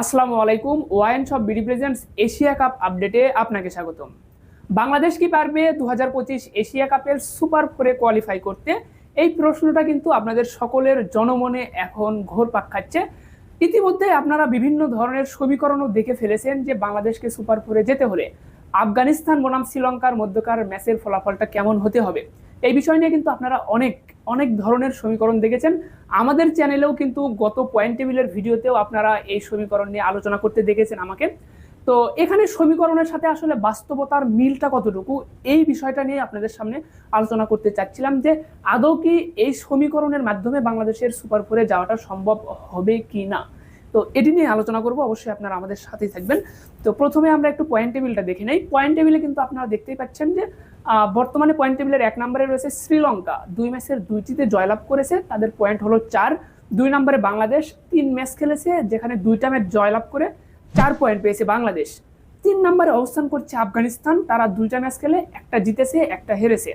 আসসালামু আলাইকুম, wine shop BD presents Asia Cup আপডেটে আপনাকে স্বাগতম। বাংলাদেশ কি পারবে দু হাজার পঁচিশ এশিয়া কাপের সুপার ফোরে কোয়ালিফাই করতে? এই প্রশ্নটা কিন্তু আপনাদের সকলের জনমনে এখন ঘোর পাক খাচ্ছে। ইতিমধ্যে আপনারা বিভিন্ন ধরনের সমীকরণও দেখে ফেলেছেন যে বাংলাদেশকে সুপার ফোরে যেতে হলে। আফগানিস্তান বনাম শ্রীলঙ্কার মধ্যকার ম্যাচের ফলাফলটা কেমন হতে হবে? এই বিষয় নিয়ে কিন্তু আপনারা অনেক অনেক ধরনের সমীকরণ দেখেছেন। আমাদের চ্যানেলেও কিন্তু গত পয়েন্ট টেবিলের ভিডিওতেও আপনারা এই সমীকরণ নিয়ে আলোচনা করতে দেখেছেন আমাকে। তো এখানে সমীকরণের সাথে আসলে বাস্তবতার মিলটা কতটুকু, এই বিষয়টা নিয়ে আপনাদের সামনে আলোচনা করতে চাচ্ছিলাম যে, আদৌ কি এই সমীকরণের মাধ্যমে বাংলাদেশের সুপার ফোরে যাওয়াটা সম্ভব হবে কি না তো এটি নিয়ে আলোচনা করব। অবশ্যই আপনারা আমাদের সাথেই থাকবেন। তো প্রথমে আমরা একটু পয়েন্ট টেবিলটা দেখে নেই। পয়েন্ট টেবিলে কিন্তু আপনারা দেখতেই পাচ্ছেন যে বর্তমানে পয়েন্ট টেবিলের এক নম্বরে রয়েছে শ্রীলঙ্কা। দুই ম্যাচের দুইটিতে জয়লাভ করেছে। তাদের পয়েন্ট হলো চার। দুই নম্বরে বাংলাদেশ। তিন ম্যাচ খেলেছে যেখানে দুইটা ম্যাচ জয়লাভ করে চার পয়েন্ট পেয়েছে বাংলাদেশ। তিন নম্বরে অবস্থান করছে আফগানিস্তান। তারা দুইটা ম্যাচ খেলে একটা জিতেছে, একটা হেরেছে।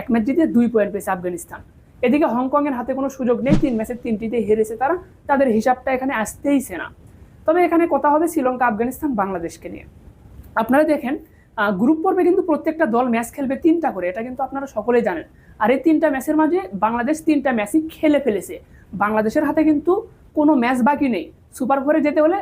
এক ম্যাচ জিতে দুই পয়েন্ট পেয়েছে আফগানিস্তান। এদিকে হংকংয়ের হাতে কোনো সুযোগ নেই, তিন ম্যাচের তিনটিতে হেরেছে তারা, তাদের হিসাবটা এখানে আসতেইছে না। তবে এখানে কথা হবে শ্রীলঙ্কা, আফগানিস্তান, বাংলাদেশকে নিয়ে। আপনারা দেখেন গ্রুপ পর্বে কিন্তু প্রত্যেকটা দল ম্যাচ খেলবে তিনটা করে, এটা কিন্তু আপনারা সকলেই জানেন। আর এই তিনটা ম্যাচের মাঝে বাংলাদেশ তিনটা ম্যাচই খেলে ফেলেছে। বাংলাদেশের হাতে কিন্তু কোনো ম্যাচ বাকি নেই। সুপার ফোরে যেতে হলে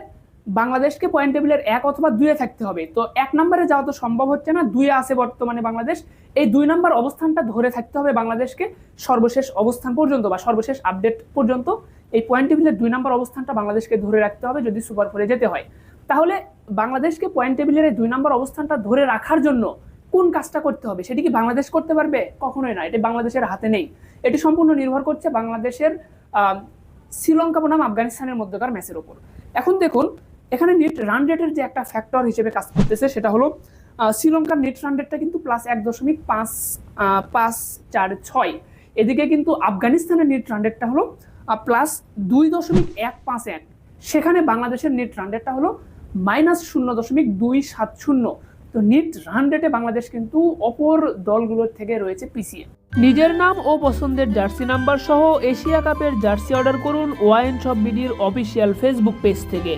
বাংলাদেশকে পয়েন্ট টেবিলের এক অথবা দুয়ে থাকতে হবে। তো এক নম্বরে যাওয়া তো সম্ভব হচ্ছে না দুয়ে আছে বর্তমানে বাংলাদেশ। এই দুই নম্বর অবস্থানটা ধরে থাকতে হবে বাংলাদেশকে সর্বশেষ অবস্থান পর্যন্ত বা সর্বশেষ আপডেট পর্যন্ত। এই পয়েন্ট টেবিলের দুই নম্বর অবস্থানটা বাংলাদেশকে ধরে রাখতে হবে যদি সুপার ফোরে যেতে হয়। তাহলে বাংলাদেশকে পয়েন্ট টেবিলের এই দুই নম্বর অবস্থানটা ধরে রাখার জন্য কোন কাজটা করতে হবে? সেটি কি বাংলাদেশ করতে পারবে? কখনোই না, এটি বাংলাদেশের হাতে নেই। এটি সম্পূর্ণ নির্ভর করছে বাংলাদেশের শ্রীলঙ্কা বনাম আফগানিস্তানের মধ্যকার ম্যাচের ওপর এখন দেখুন এখানে নেট রান রেটের যে একটা ফ্যাক্টর হিসেবে কাজ করতেছে, সেটা হলো শ্রীলঙ্কার নেট রান রেটটা কিন্তু প্লাস এক দশমিক পাঁচ পাঁচ চার ছয়। এদিকে কিন্তু আফগানিস্তানের নেট রান রেটটা হলো প্লাস দুই দশমিক এক পাঁচ এক। সেখানে বাংলাদেশের নেট রান রেটটা হলো মাইনাস শূন্য দশমিক দুই সাত শূন্য। তো নেট রান রেটে বাংলাদেশ কিন্তু অপর দলগুলোর থেকে রয়েছে পিছিয়ে। নিজের নাম ও পছন্দের জার্সি নাম্বার সহ এশিয়া কাপের জার্সি অর্ডার করুন ওয়াইন শপ বিডির অফিসিয়াল ফেসবুক পেজ থেকে।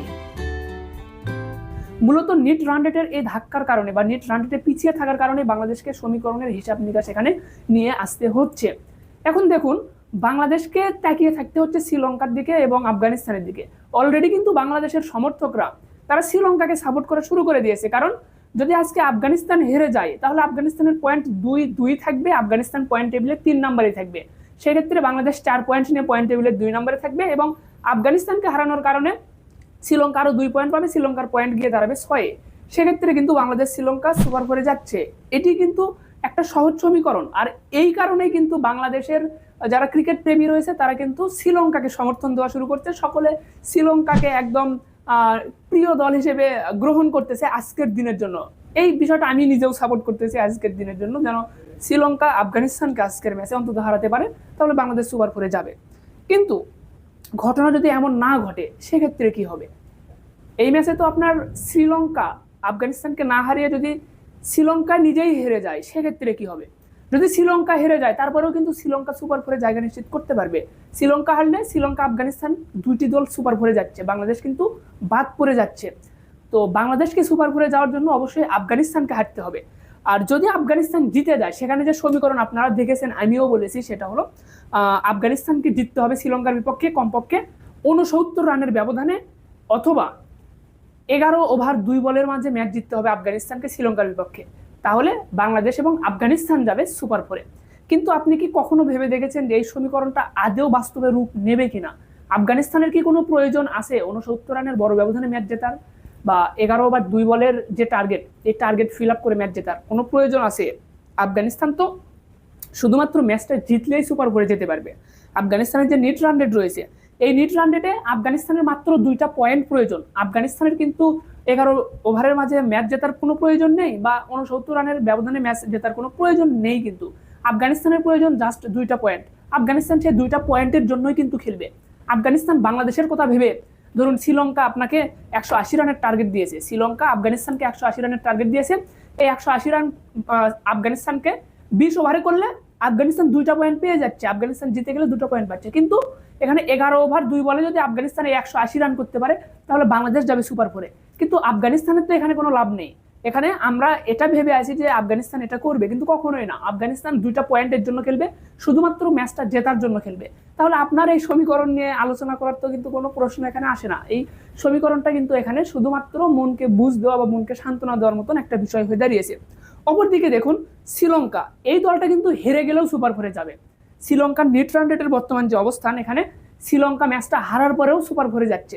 মূলত নিট রান রেটের এই ধাক্কার কারণে বা নিট রান রেটে পিছিয়ে থাকার কারণে বাংলাদেশকে সমীকরণের হিসাব নিকাশ এখানে নিয়ে আসতে হচ্ছে। এখন দেখুন, বাংলাদেশকে তাকিয়ে থাকতে হচ্ছে শ্রীলঙ্কার দিকে এবং আফগানিস্তানের দিকে। অলরেডি কিন্তু বাংলাদেশের সমর্থকরা তারা শ্রীলঙ্কাকে সাপোর্ট করা শুরু করে দিয়েছে। কারণ যদি আজকে আফগানিস্তান হেরে যায়, তাহলে আফগানিস্তানের পয়েন্ট দুই দুই থাকবে, আফগানিস্তান পয়েন্ট টেবিলে তিন নম্বরে থাকবে। সেক্ষেত্রে বাংলাদেশ চার পয়েন্ট নিয়ে পয়েন্ট টেবিলে দুই নম্বরে থাকবে এবং আফগানিস্তানকে হারানোর কারণে শ্রীলঙ্কা আরও দুই পয়েন্ট পাবে, শ্রীলঙ্কার পয়েন্ট গিয়ে দাঁড়াবে ছয়ে। সেক্ষেত্রে কিন্তু বাংলাদেশ শ্রীলঙ্কা সুপার ফোরে যাচ্ছে। এটি কিন্তু একটা সহজ সমীকরণ। আর এই কারণেই কিন্তু বাংলাদেশের যারা ক্রিকেট প্রেমী রয়েছে, তারা কিন্তু শ্রীলঙ্কাকে সমর্থন দেওয়া শুরু করছে। সকলে শ্রীলঙ্কাকে একদম প্রিয় দল হিসেবে গ্রহণ করতেছে আজকের দিনের জন্য। এই বিষয়টা আমি নিজেও সাপোর্ট করতেছি আজকের দিনের জন্য, যেন শ্রীলঙ্কা আফগানিস্তানকে আজকের ম্যাচে অন্তত হারাতে পারে, তাহলে বাংলাদেশ সুপার ফোরে যাবে। কিন্তু ঘটনা যদি এমন না ঘটে, সেক্ষেত্রে কি হবে? এই ম্যাচে তো আপনার শ্রীলঙ্কা আফগানিস্তানকে না হারিয়ে যদি শ্রীলঙ্কা নিজেই হেরে যায়, সেক্ষেত্রে কি হবে? যদি শ্রীলঙ্কা হেরে যায়, তারপরেও কিন্তু শ্রীলঙ্কা সুপার ফোরে জায়গা নিশ্চিত করতে পারবে। শ্রীলঙ্কা হারলে শ্রীলঙ্কা আফগানিস্তান দুইটি দল সুপার ফোরে যাচ্ছে, বাংলাদেশ কিন্তু বাদ পড়ে যাচ্ছে। তো বাংলাদেশকে সুপার ফোরে যাওয়ার জন্য অবশ্যই আফগানিস্তানকে হারতে হবে। আর যদি আফগানিস্তান জিতে যায়, সেখানে যে সমীকরণ আপনারা দেখেছেন, আমিও বলেছি, সেটা হলো আফগানিস্তানকে জিততে হবে শ্রীলঙ্কার বিপক্ষে, কমপক্ষে উনসত্তর রানের ব্যবধানে অথবা এগারো ওভার দুই বলের মাঝে ম্যাচ জিততে হবে আফগানিস্তানকে শ্রীলঙ্কার বিপক্ষে। তাহলে বাংলাদেশ এবং আফগানিস্তান যাবে সুপার ফোরে। কিন্তু আপনি কি কখনো ভেবে দেখেছেন যে এই সমীকরণটা আদেও বাস্তবে রূপ নেবে কিনা? আফগানিস্তানের কি কোনো প্রয়োজন আছে উনসত্তর রানের বড় ব্যবধানে ম্যাচ জেতার? বা এগারো ওভার দুই বলের যে টার্গেট এই টার্গেট ফিল আপ করে ম্যাচ জেতার কোনো প্রয়োজন আছে? আফগানিস্তান তো শুধুমাত্র ম্যাচটা জিতলেই সুপার ফোরে যেতে পারবে। আফগানিস্তানের যে নিট রান রেট রয়েছে, এই নিট রান রেটে আফগানিস্তানের মাত্র দুইটা পয়েন্ট প্রয়োজন। আফগানিস্তানের কিন্তু এগারো ওভারের মাঝে ম্যাচ জেতার কোনো প্রয়োজন নেই বা উনসত্তর রানের ব্যবধানে ম্যাচ জেতার কোনো প্রয়োজন নেই কিন্তু। আফগানিস্তানের প্রয়োজন জাস্ট দুইটা পয়েন্ট আফগানিস্তান সেই দুইটা পয়েন্টের জন্যই কিন্তু খেলবে। আফগানিস্তান বাংলাদেশের কথা ভেবে ধরুন, শ্রীলঙ্কা আপনাকে একশো আশি রানের টার্গেট দিয়েছে। শ্রীলঙ্কা আফগানিস্তানকে একশো আশি রানের টার্গেট দিয়েছে। এই একশো আশি রান আফগানিস্তানকে বিশ ওভারে করলে আফগানিস্তান দুইটা পয়েন্ট পেয়ে যাচ্ছে। আফগানিস্তান জিতে গেলে দুটো পয়েন্ট পাচ্ছে। কিন্তু এখানে এগারো ওভার দুই বলে যদি আফগানিস্তানে একশো আশি রান করতে পারে, তাহলে বাংলাদেশ যাবে সুপার ফোরে কিন্তু আফগানিস্তানের তো এখানে কোনো লাভ নেই। এখানে আমরা এটা ভেবে আছি যে আফগানিস্তান এটা করবে, কিন্তু কখনোই না। আফগানিস্তান দুইটা পয়েন্টের জন্য খেলবে, শুধুমাত্র ম্যাচটা জেতার জন্য খেলবে। তাহলে আপনার এই সমীকরণ নিয়ে আলোচনা করার তো কিন্তু কোনো প্রশ্ন এখানে আসে না। এই সমীকরণটা কিন্তু এখানে শুধুমাত্র মনকে বুঝ দেওয়া বা মনকে সান্ত্বনা দেওয়ার মতন একটা বিষয় হয়ে দাঁড়িয়েছে। অপরদিকে দেখুন, শ্রীলঙ্কা, এই দলটা কিন্তু হেরে গেলেও সুপার ফোরে যাবে। শ্রীলঙ্কার নেট রান রেটের বর্তমান যে অবস্থান, এখানে শ্রীলঙ্কা ম্যাচটা হারার পরেও সুপার ফোরে যাচ্ছে।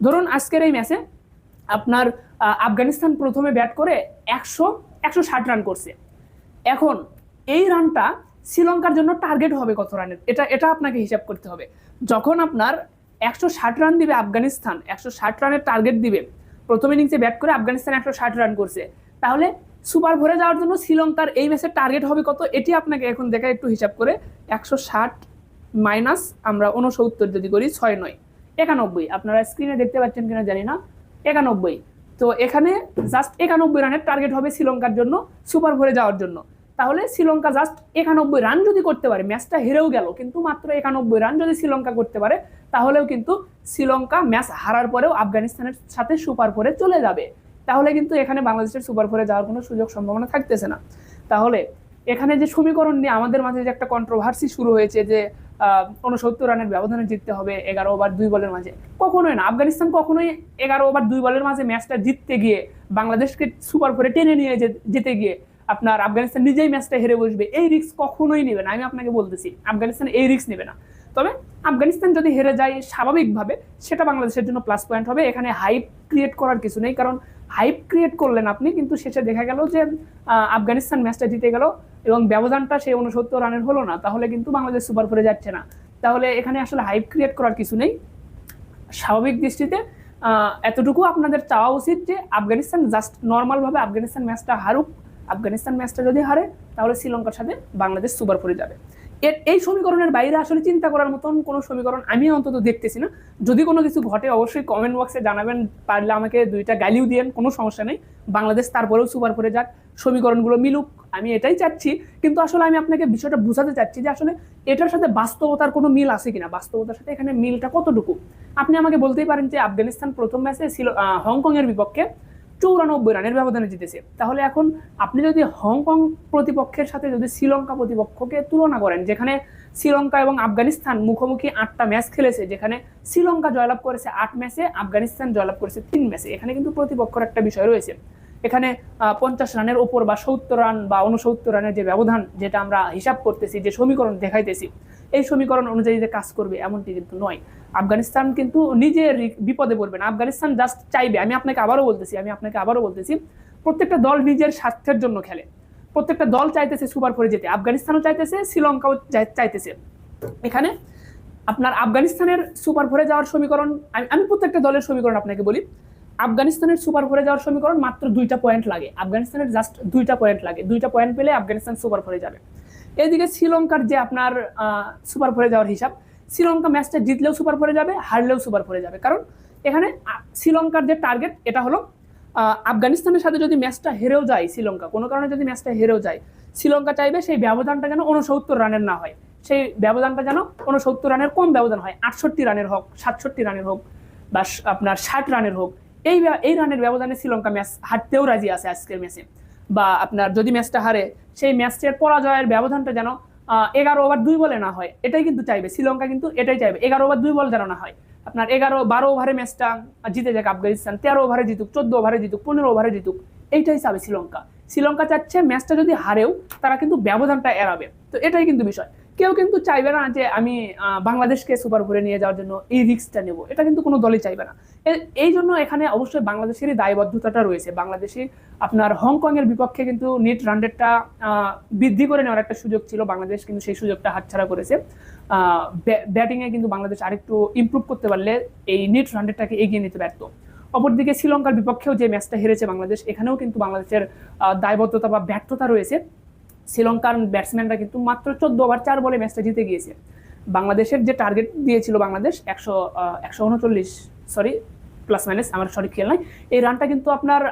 ধরুন, আজকের এই ম্যাচে আপনার আফগানিস্তান প্রথমে ব্যাট করে একশো একশো ষাট রান করছে। এখন এই রানটা শ্রীলঙ্কার জন্য টার্গেট হবে কত রানের এটা এটা আপনাকে হিসাব করতে হবে। যখন আপনার একশো ষাট রান দিবে আফগানিস্তান, একশো ষাট রানের টার্গেট দিবে, প্রথম ইনিংসে ব্যাট করে আফগানিস্তান একশো ষাট রান করছে, তাহলে সুপার ভরে যাওয়ার জন্য শ্রীলঙ্কার এই ম্যাচের টার্গেট হবে কত? এটি আপনাকে এখন দেখা একটু হিসাব করে, একশো ষাট মাইনাস আমরা উনসত্তর যদি করি, ছয় নয়। একানব্বই, আপনারা স্ক্রিনে দেখতে পাচ্ছেন কিনা জানি না। একানব্বই। তো এখানে জাস্ট একানব্বই রানের টার্গেট হবে শ্রীলঙ্কার জন্য সুপার ভরে যাওয়ার জন্য। তাহলে শ্রীলঙ্কা জাস্ট একানব্বই রান যদি করতে পারে ম্যাচটা হেরেও গেল, কিন্তু মাত্র একানব্বই রান যদি শ্রীলঙ্কা করতে পারে, তাহলেও কিন্তু শ্রীলঙ্কা ম্যাচ হারার পরেও আফগানিস্তানের সাথে সুপার ফোরে চলে যাবে। তাহলে কিন্তু এখানে বাংলাদেশের সুপার ফোরে যাওয়ার কোনো সুযোগ সম্ভাবনা থাকতেছে না। তাহলে এখানে যে সমীকরণ নিয়ে আমাদের মাঝে যে একটা কন্ট্রোভার্সি শুরু হয়েছে যে উনসত্তর রানের ব্যবধানে জিততে হবে এগারো ওভার দুই বলের মাঝে। কখনোই না। আফগানিস্তান কখনোই এগারো ওভার দুই বলের মাঝে ম্যাচটা জিততে গিয়ে, বাংলাদেশকে সুপার ফোরে টেনে নিয়ে যেতে গিয়ে আপনার আফগানিস্তান নিজেই ম্যাচটা হেরে বসবে। এই রিক্স কখনোই নেবে না। আমি আপনাকে বলতেছি, আফগানিস্তান এই রিস্ক নেবে না। তবে আফগানিস্তান যদি হেরে যায় স্বাভাবিকভাবে, সেটা বাংলাদেশের জন্য প্লাস পয়েন্ট হবে। এখানে হাইপ ক্রিয়েট করার কিছু নেই। কারণ হাইপ ক্রিয়েট করলেন আপনি, কিন্তু শেষে দেখা গেল যে আফগানিস্তান ম্যাচটা জিতে গেল এবং ব্যবধানটা সেই উনসত্তর রানের হলো না, তাহলে কিন্তু বাংলাদেশ সুপার ফোরে যাচ্ছে না। তাহলে এখানে আসলে হাইপ ক্রিয়েট করার কিছু নেই। স্বাভাবিক দৃষ্টিতে এতটুকু আপনাদের চাওয়া উচিত যে, আফগানিস্তান জাস্ট নর্মালভাবে আফগানিস্তান ম্যাচটা হারুক। আফগানিস্তান ম্যাচটা যদি হারে, তাহলে শ্রীলঙ্কার সাথে বাংলাদেশ সুপার ফোরে যাবে। এর এই সমীকরণের বাইরে আসলে চিন্তা করার মতন কোনো সমীকরণ আমি অন্তত দেখতেছি না। যদি কোনো কিছু ঘটে, অবশ্যই কমেন্ট বক্সে জানাবেন, পারলে আমাকে দুইটা গালিও দিয়েন, কোনো সমস্যা নেই। বাংলাদেশ তারপরেও সুপার ফোরে যাক, সমীকরণগুলো মিলুক, আমি এটাই চাচ্ছি। কিন্তু আসলে আমি আপনাকে বিষয়টা বোঝাতে চাচ্ছি যে আসলে এটার সাথে বাস্তবতার কোনো মিল আছে কিনা, বাস্তবতার সাথে এখানে মিলটা কতটুকু? আপনি আমাকে বলতেই পারেন যে আফগানিস্তান প্রথম ম্যাচে ছিল হংকং এর বিপক্ষে চৌরানব্বই রানের ব্যবধানে জিতেছে। তাহলে এখন আপনি যদি হংকং প্রতিপক্ষের সাথে যদি শ্রীলঙ্কা প্রতিপক্ষকে তুলনা করেন, যেখানে শ্রীলঙ্কা এবং আফগানিস্তান মুখোমুখি আটটা ম্যাচ খেলেছে, যেখানে শ্রীলঙ্কা জয়লাভ করেছে আট ম্যাচে, আফগানিস্তান জয়লাভ করেছে তিন ম্যাচে, এখানে কিন্তু প্রতিপক্ষের একটা বিষয় রয়েছে। এখানে পঞ্চাশ রানের ওপর বা সত্তর রান বা উনসত্তর রানের যে ব্যবধান, যেটা আমরা হিসাব করতেছি, যে সমীকরণ দেখাইতেছি এই সমীকরণ অনুযায়ী যে কাজ করবে, এমনটি কিন্তু নয়। আফগানিস্তান কিন্তু নিজে বিপদে পড়বে না। আফগানিস্তান জাস্ট চাইবে। আমি আপনাকে আবারও বলতেছি, আমি আপনাকে আবারও বলতেছি, প্রত্যেকটা দল নিজের স্বার্থের জন্য খেলে। প্রত্যেকটা দল চাইতেছে সুপার ফোরে যেতে। আফগানিস্তানও চাইতেছে, শ্রীলঙ্কাও চাইতেছে। এখানে আপনার আফগানিস্তানের সুপার ফোরে যাওয়ার সমীকরণ, আমি প্রত্যেকটা দলের সমীকরণ আপনাকে বলি। আফগানিস্তানের সুপার ফোরে যাওয়ার সমীকরণ মাত্র দুইটা পয়েন্ট লাগে। আফগানিস্তানের জাস্ট দুইটা পয়েন্ট লাগে। দুইটা পয়েন্ট পেলে আফগানিস্তান সুপার ফোরে যাবে। এদিকে শ্রীলঙ্কার যে আপনার সুপার ফোরে যাওয়ার হিসাব, শ্রীলঙ্কা ম্যাচটা জিতলেও সুপার ফোরে যাবে, হারলেও সুপার ফোরে যাবে। কারণ এখানে শ্রীলঙ্কার যে টার্গেট এটা হলো আফগানিস্তানের সাথে যদি ম্যাচটা হেরেও যায় শ্রীলঙ্কা, কোনো কারণে যদি ম্যাচটা হেরেও যায়, শ্রীলঙ্কা চাইবে সেই ব্যবধানটা যেন উনসত্তর রানের না হয়। সেই ব্যবধানটা যেন উনসত্তর রানের কম ব্যবধান হয়, আটষট্টি রানের হোক, সাতষট্টি রানের হোক, বা আপনার ষাট রানের হোক, এই এই রানের ব্যবধানে শ্রীলঙ্কা ম্যাচ হারতেও রাজি আছে আজকের ম্যাচে বা আপনার যদি ম্যাচটা হারে সেই ম্যাচের পরাজয়ের ব্যবধানটা যেন এগারো ওভার দুই বলে না হয়, এটাই কিন্তু চাইবে। শ্রীলঙ্কা কিন্তু এটাই চাইবে, এগারো ওভার দুই বল যেন না হয়। আপনার এগারো, বারো ওভারে ম্যাচটা জিতে যাক আফগানিস্তান, তেরো ওভারে জিতুক, চোদ্দ ওভারে জিতুক, পনেরো ওভারে জিতুক, এইটাই চাবে শ্রীলঙ্কা। শ্রীলঙ্কা চাচ্ছে ম্যাচটা যদি হারেও, তারা কিন্তু ব্যবধানটা এড়াবে। তো এটাই কিন্তু বিষয়। কেউ কিন্তু চাইবে না যে আমি বাংলাদেশকে সুপার ফোরে নিয়ে যাওয়ার জন্য এই রিস্কটা নেব। এটা কিন্তু কোনো দলই চাইবে না। এই জন্য এখানে অবশ্যই বাংলাদেশেরই দায়বদ্ধতাটা রয়েছে। বাংলাদেশি আপনার হংকং এর বিপক্ষে কিন্তু নেট রানরেটটা বৃদ্ধি করে নেওয়ার একটা সুযোগ ছিল। বাংলাদেশ কিন্তু সেই সুযোগটা হাতছাড়া করেছে। ব্যাটিংয়ে কিন্তু বাংলাদেশ আরেকটু ইমপ্রুভ করতে পারলে এই নেট রানরেটটাকে এগিয়ে নিতে ব্যর্থ। অপরদিকে শ্রীলঙ্কার বিপক্ষেও যে ম্যাচটা হেরেছে বাংলাদেশ, এখানেও কিন্তু বাংলাদেশের দায়বদ্ধতা বা ব্যর্থতা রয়েছে। শ্রীলঙ্কার ব্যাটসম্যানরা কিন্তু মাত্র চোদ্দ ওভার চার বলে ম্যাচটা জিতে গিয়েছে। বাংলাদেশের যে টার্গেট দিয়েছিল বাংলাদেশ, একশো একশো উনচল্লিশ সরি প্লাস মাইনাস আমার সঠিক খেয়াল নাই। এই রানটা কিন্তু আপনার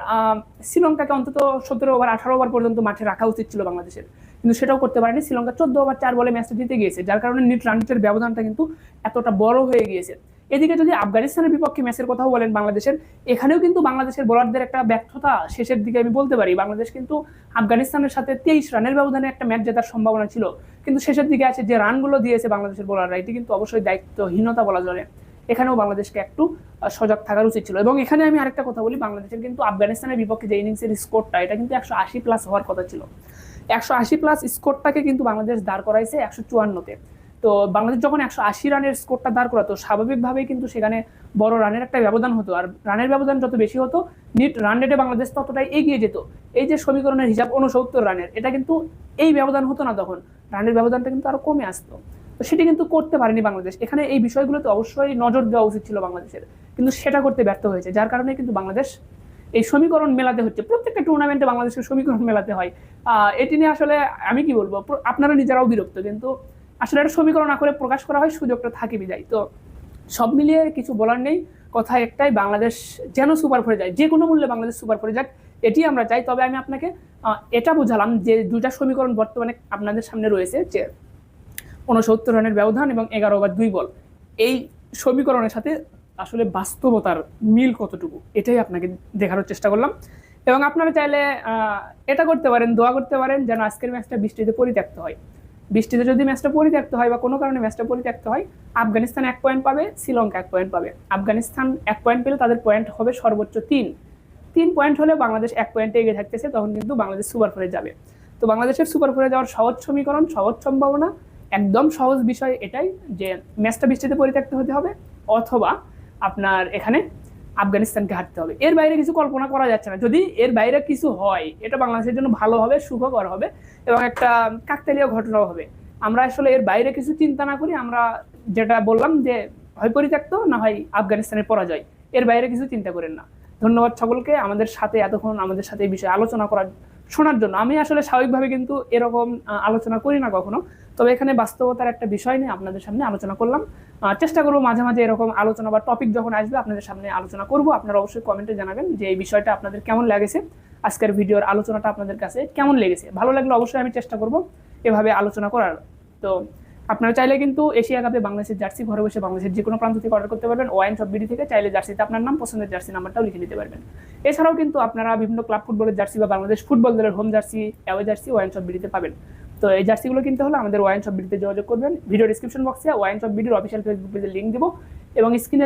শ্রীলঙ্কাকে অন্তত সতেরো ওভার আঠারো ওভার পর্যন্ত মাঠে রাখা উচিত ছিল বাংলাদেশের। কিন্তু সেটাও করতে পারেনি। শ্রীলঙ্কা চোদ্দ ওভার চার বলে ম্যাচটা জিতে গিয়েছে। যার কারণে নেট রানটের ব্যবধানটা কিন্তু এতটা বড় হয়ে গিয়েছে। এদিকে যদি আফগানিস্তানের বিপক্ষে ম্যাচের কথাও বলেন বাংলাদেশের, এখানেও কিন্তু বাংলাদেশের বোলারদের একটা ব্যর্থতা শেষের দিকে আমি বলতে পারি। বাংলাদেশ কিন্তু আফগানিস্তানের সাথে তেইশ রানের ব্যবধানে একটা ম্যাচ জেতার সম্ভাবনা ছিল। কিন্তু শেষের দিকে আছে যে রানগুলো দিয়েছে বাংলাদেশের বোলাররা, এটি কিন্তু অবশ্যই দায়িত্বহীনতা বলা চলে। এখানেও বাংলাদেশকে একটু সজাগ থাকার উচিত ছিল। এবং এখানে আমি আরেকটা কথা বলি, বাংলাদেশের কিন্তু আফগানিস্তানের বিপক্ষে যে ইনিংসের স্কোরটা, এটা কিন্তু একশো আশি প্লাস হওয়ার কথা ছিল। একশো আশি প্লাস স্কোরটাকে কিন্তু বাংলাদেশ দাঁড় করাইছে একশো চুয়ান্নতে। তো বাংলাদেশ যখন একশো আশি রানের স্কোরটা দাঁড় করাতো, স্বাভাবিকভাবেই কিন্তু সেখানে বড় রানের একটা ব্যবধান হতো। আর রানের ব্যবধান যত বেশি হতো নিট রান রেটে বাংলাদেশ ততটাই এগিয়ে যেত। এই যে সমীকরণের হিসাব উনসত্তর রানের, এটা কিন্তু এই ব্যবধান হতো না তখন। রানের ব্যবধানটা কিন্তু আরও কমে আসতো। তো সেটি কিন্তু করতে পারেনি বাংলাদেশ। এখানে এই বিষয়গুলোতে অবশ্যই নজর দেওয়া উচিত ছিল বাংলাদেশের। কিন্তু সেটা করতে ব্যর্থ হয়েছে, যার কারণে কিন্তু বাংলাদেশ এই সমীকরণ মেলাতে হচ্ছে। প্রত্যেকটা টুর্নামেন্টে বাংলাদেশের সমীকরণ মেলাতে হয়। এটি নিয়ে আসলে আমি কি বলব? আপনারা নিজেরাও বিরক্ত, কিন্তু আসলে একটা সমীকরণ না করে প্রকাশ করা হয়, সুযোগটা থাকে বিদায়। তো সব মিলিয়ে কিছু বলার নেই। কথা একটাই, বাংলাদেশ যেন সুপার ফোরে যায় যে কোনো মূল্যে বাংলাদেশ সুপার ফোরে যাক, এটি আমরা চাই। তবে আমি আপনাকে এটা বোঝালাম যে দুইটা সমীকরণ বর্তমানে আপনাদের সামনে রয়েছে, যে উনসত্তর রানের ব্যবধান এবং এগারো ওভার দুই বল। এই সমীকরণের সাথে আসলে বাস্তবতার মিল কতটুকু, এটাই আপনাকে দেখানোর চেষ্টা করলাম। এবং আপনারা চাইলে এটা করতে পারেন, দোয়া করতে পারেন, যেন আজকের ম্যাচটা বৃষ্টিতে পরিত্যক্ত হয়। বৃষ্টিতে যদি ম্যাচটা পরিত্যক্ত হয় বা কোনো কারণে ম্যাচটা পরিত্যক্ত হয়, আফগানিস্তান এক পয়েন্ট পাবে, শ্রীলঙ্কা এক পয়েন্ট পাবে। আফগানিস্তান এক পয়েন্ট পেলে তাদের পয়েন্ট হবে সর্বোচ্চ তিন। তিন পয়েন্ট হলে বাংলাদেশ এক পয়েন্টে এগিয়ে থাকতেছে, তখন কিন্তু বাংলাদেশ সুপার ফোরে যাবে। তো বাংলাদেশের সুপার ফোরে যাওয়ার সহজ সমীকরণ, সহজ সম্ভাবনা, একদম সহজ বিষয় এটাই যে ম্যাচটা বৃষ্টিতে পরিত্যক্ত হতে হবে, অথবা আপনার এখানে আফগানিস্তানকে হারতে হবে। এর বাইরে কিছু কল্পনা করা যাচ্ছে না। যদি এর বাইরে কিছু হয়, এটা বাংলাদেশের জন্য ভালো হবে, সুখকর হবে এবং একটা কাকতালীয় ঘটনাও হবে। আমরা আসলে এর বাইরে কিছু চিন্তা না করি, আমরা যেটা বললাম যে হয় পরিত্যক্ত না হয় আফগানিস্তানের পরাজয়, এর বাইরে কিছু চিন্তা করেন না। ধন্যবাদ সকলকে আমাদের সাথে এতক্ষণ আমাদের সাথে এই বিষয়ে আলোচনা করার, শোনার জন্য। আমি আসলে স্বাভাবিকভাবে কিন্তু এরকম আলোচনা করি না কখনো। তবে এখানে বাস্তবতার একটা বিষয় নিয়ে আপনাদের সামনে আলোচনা করলাম। চেষ্টা করব মাঝে মাঝে এরকম আলোচনা বা টপিক যখন আসবে আপনাদের সামনে আলোচনা করব। আপনারা অবশ্যই কমেন্টে জানাবেন যে এই বিষয়টা আপনাদের কেমন লেগেছে, আজকের ভিডিওর আলোচনাটা আপনাদের কাছে কেমন লেগেছে। ভালো লাগলে অবশ্যই আমি চেষ্টা করব এভাবে আলোচনা করার। তো আপনারা চাইলে কিন্তু এশিয়া কাপে বাংলাদেশের জার্সি ঘরে বসে বাংলাদেশের যে কোনো প্রান্ত থেকে অর্ডার করতে পারবেন। ওয়াইন সব বিডি থেকে চাইলে জার্সিতে আপনার নাম, পছন্দের জার্সি নাম্বারটাও লিখে নিতে পারবেন। এছাড়াও কিন্তু আপনারা বিভিন্ন ক্লাব ফুটবলের জার্সি বা বাংলাদেশ ফুটবল দলের home jersey away jersey wine সব বিডিতে পাবেন। তো এই জার্সিগুলো কিনতে হলে আমাদের ওয়াইন শপ বিডিতে যোগাযোগ করবেন। ভিডিও ডিসক্রিপশন বক্সে ওয়াইন শপ বিডির অফিসিয়াল ফেসবুক পেজের লিঙ্ক দেবো এবং স্ক্রিনে